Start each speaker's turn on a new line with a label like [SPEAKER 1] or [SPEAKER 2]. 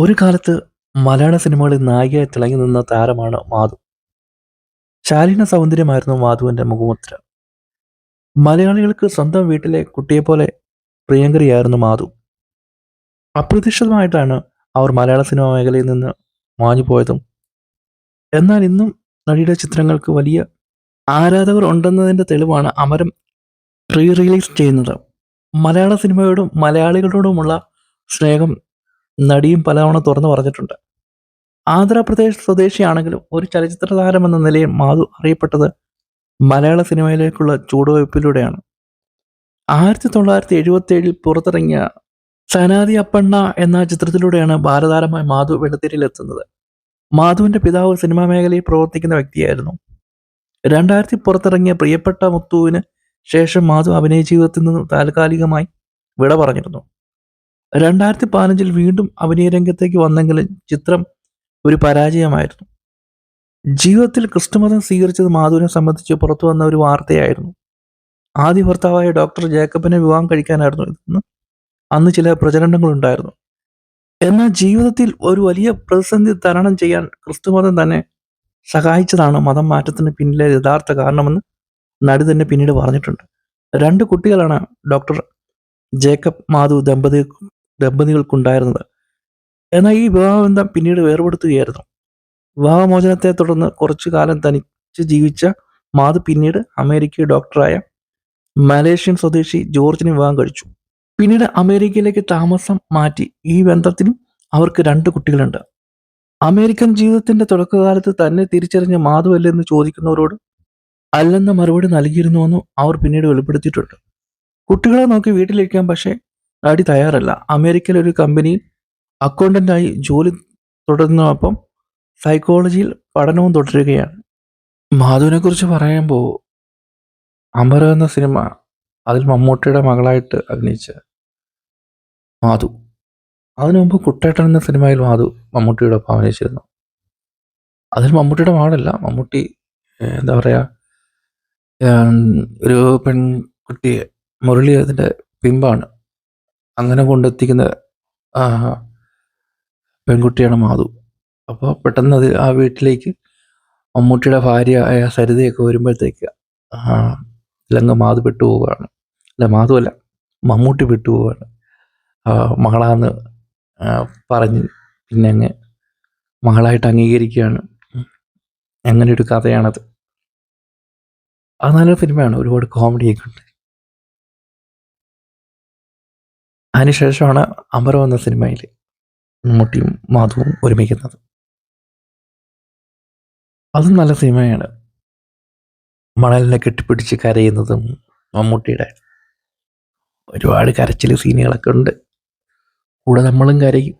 [SPEAKER 1] ഒരു കാലത്ത് മലയാള സിനിമകളിൽ നായികയായി തിളങ്ങി നിന്ന താരമാണ് മാധു. ശാലീന സൗന്ദര്യമായിരുന്നു മാധുവിന്റെ മുഖമുദ്ര. മലയാളികൾക്ക് സ്വന്തം വീട്ടിലെ കുട്ടിയെപ്പോലെ പ്രിയങ്കരിയായിരുന്നു മാധു. അപ്രതീക്ഷിതമായിട്ടാണ് അവർ മലയാള സിനിമാ മേഖലയിൽ നിന്ന് മാഞ്ഞു പോയതും. എന്നാൽ ഇന്നും നടിയുടെ ചിത്രങ്ങൾക്ക് വലിയ ആരാധകർ ഉണ്ടെന്നതിന്റെ തെളിവാണ് അമരം റീ റിലീസ് ചെയ്യുന്നത്. മലയാള സിനിമയോടും മലയാളികളോടുമുള്ള സ്നേഹം നടിയും പലതവണ തുറന്നു പറഞ്ഞിട്ടുണ്ട്. ആന്ധ്രാപ്രദേശ് സ്വദേശിയാണെങ്കിലും ഒരു ചലച്ചിത്ര താരം എന്ന നിലയിൽ മാധു അറിയപ്പെട്ടത് മലയാള സിനിമയിലേക്കുള്ള ചൂടുവയ്പ്പിലൂടെയാണ് ആയിരത്തി തൊള്ളായിരത്തി എഴുപത്തി ഏഴിൽ പുറത്തിറങ്ങിയ സനാദി അപ്പണ്ണ എന്ന ചിത്രത്തിലൂടെയാണ് ബാലതാരമായി മാധു വെളുത്തിരിയിലെത്തുന്നത് മാധുവിന്റെ പിതാവ് സിനിമാ മേഖലയിൽ പ്രവർത്തിക്കുന്ന വ്യക്തിയായിരുന്നു. രണ്ടായിരത്തി പുറത്തിറങ്ങിയ പ്രിയപ്പെട്ട മുത്തുവിന് ശേഷം മാധു അഭിനയ ജീവിതത്തിൽ നിന്ന് താൽക്കാലികമായി വിട പറഞ്ഞിരുന്നു. രണ്ടായിരത്തി പതിനഞ്ചിൽ വീണ്ടും അഭിനയ രംഗത്തേക്ക് വന്നെങ്കിലും ചിത്രം ഒരു പരാജയമായിരുന്നു. ജീവിതത്തിൽ ക്രിസ്തുമതം സ്വീകരിച്ചത് മാധുവിനെ സംബന്ധിച്ച് പുറത്തു വന്ന ഒരു വാർത്തയായിരുന്നു. ആദ്യ ഭർത്താവായ ഡോക്ടർ ജേക്കബിനെ വിവാഹം കഴിക്കാനായിരുന്നു ഇതെന്ന് അന്ന് ചില പ്രചരണങ്ങളുണ്ടായിരുന്നു എന്നാൽ ജീവിതത്തിൽ ഒരു വലിയ പ്രതിസന്ധി തരണം ചെയ്യാൻ ക്രിസ്തുമതം തന്നെ സഹായിച്ചതാണ് മതം മാറ്റത്തിന് പിന്നിലെ യഥാർത്ഥ കാരണമെന്ന് നടി തന്നെ പിന്നീട് പറഞ്ഞിട്ടുണ്ട്. രണ്ട് കുട്ടികളാണ് ഡോക്ടർ ജേക്കബ് മാധു ദമ്പതി ദമ്പതികൾക്കുണ്ടായിരുന്നത്. എന്നാൽ ഈ വിവാഹബന്ധം പിന്നീട് വേർപെടുത്തുകയായിരുന്നു. വിവാഹമോചനത്തെ തുടർന്ന് കുറച്ചു കാലം തനിച്ച് ജീവിച്ച മാധു പിന്നീട് അമേരിക്ക ഡോക്ടറായ മലേഷ്യൻ സ്വദേശി ജോർജിനെ വിവാഹം കഴിച്ചു. പിന്നീട് അമേരിക്കയിലേക്ക് താമസം മാറ്റി ഈ ബന്ധത്തിലും അവർക്ക് രണ്ട് കുട്ടികളുണ്ട്. അമേരിക്കൻ ജീവിതത്തിന്റെ തുടക്കകാലത്ത് തന്നെ തിരിച്ചറിഞ്ഞ മാധു അല്ലെന്ന് ചോദിക്കുന്നവരോട് അല്ലെന്ന മറുപടി നൽകിയിരുന്നുവെന്നും അവർ പിന്നീട് വെളിപ്പെടുത്തിയിട്ടുണ്ട്. കുട്ടികളെ നോക്കി വീട്ടിലിരിക്കാം പക്ഷേ നടി തയ്യാറല്ല. അമേരിക്കയിലെ ഒരു കമ്പനിയിൽ അക്കൗണ്ടന്റായി ജോലി തുടരുന്നതോടൊപ്പം സൈക്കോളജിയിൽ പഠനവും തുടരുകയാണ്. മാധുവിനെ കുറിച്ച് പറയുമ്പോൾ അമര എന്ന സിനിമ അതിൽ മമ്മൂട്ടിയുടെ മകളായിട്ട് അഭിനയിച്ച മാധു. അതിനു മുമ്പ് കുട്ടേട്ടൻ എന്ന സിനിമയിൽ മാധു മമ്മൂട്ടിയുടെ ഒപ്പം അഭിനയിച്ചിരുന്നു. അതിൽ മമ്മൂട്ടിയുടെ മകളല്ല മമ്മൂട്ടി എന്താ പറയുക ഒരു പെൺകുട്ടിയെ മുരളി അതിന്റെ പിമ്പാണ്. അങ്ങനെ കൊണ്ടെത്തിക്കുന്ന പെൺകുട്ടിയാണ് മാധു. അപ്പോൾ പെട്ടെന്ന് അത് ആ വീട്ടിലേക്ക് മമ്മൂട്ടിയുടെ ഭാര്യ ആയ സരിതയൊക്കെ വരുമ്പോഴത്തേക്ക് ഇല്ലെങ്കിൽ മാധു പെട്ടുപോവുകയാണ്. അല്ല മാധു അല്ല മമ്മൂട്ടി പെട്ടുപോവുകയാണ്. മകളാന്ന് പറഞ്ഞ് പിന്നെ അങ്ങ് മകളായിട്ട് അംഗീകരിക്കുകയാണ്. അങ്ങനെ ഒരു കഥയാണത്. അത് നല്ലൊരു സിനിമയാണ് ഒരുപാട് കോമഡിയൊക്കെ ഉണ്ട്. അതിനുശേഷമാണ് അമരം എന്ന സിനിമയിൽ മമ്മൂട്ടിയും മാധുവും ഒരുമിക്കുന്നത്. അതും നല്ല സിനിമയാണ്. മണലിനെ കെട്ടിപ്പിടിച്ച് കരയുന്നതും മമ്മൂട്ടിയുടെ ഒരുപാട് കരച്ചിൽ സീനുകളൊക്കെ ഉണ്ട്. കൂടെ നമ്മളും കരയും.